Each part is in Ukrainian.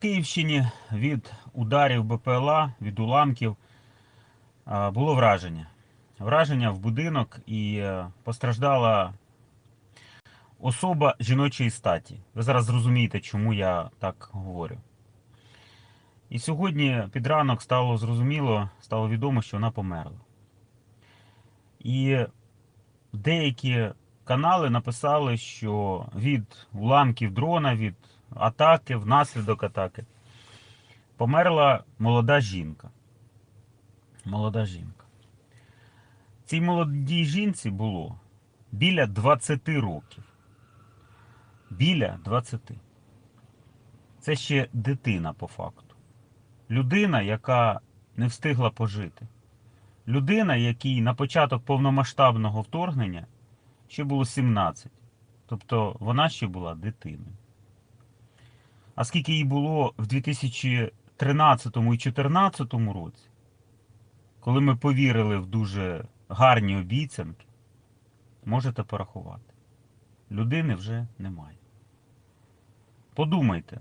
Київщині від ударів БПЛА, від уламків було враження. Враження в будинок і е, постраждала особа жіночої статі. Ви зараз зрозумієте, чому я так говорю. І сьогодні під ранок стало зрозуміло, стало відомо, що вона померла. І деякі канали написали, що від уламків дрона, від атаки, внаслідок атаки, померла молода жінка. Молода жінка. Цій молодій жінці було біля 20 років. Біля 20. Це ще дитина по факту. Людина, яка не встигла пожити. Людина, якій на початок повномасштабного вторгнення ще було 17. Тобто вона ще була дитиною. А скільки їй було в 2013 і 2014 році, коли ми повірили в дуже гарні обіцянки, можете порахувати. Людини вже немає. Подумайте,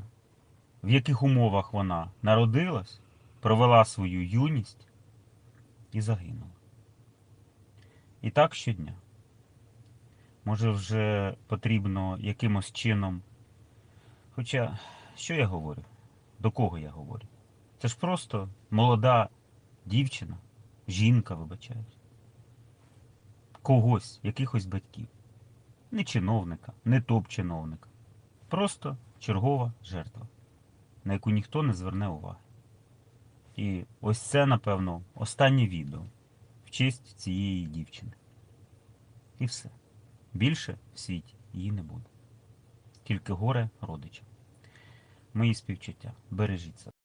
в яких умовах вона народилась, провела свою юність і загинула. І так щодня. Може, вже потрібно якимось чином. Хоча, що я говорю? До кого я говорю? Це ж просто молода дівчина, жінка, вибачаюсь. Когось, якихось батьків. Не чиновника, не топ-чиновника. Просто чергова жертва, на яку ніхто не зверне уваги. І ось це, напевно, останнє відео в честь цієї дівчини. І все. Більше в світі її не буде. Тільки горе родичам. Мої співчуття. Бережіть себе.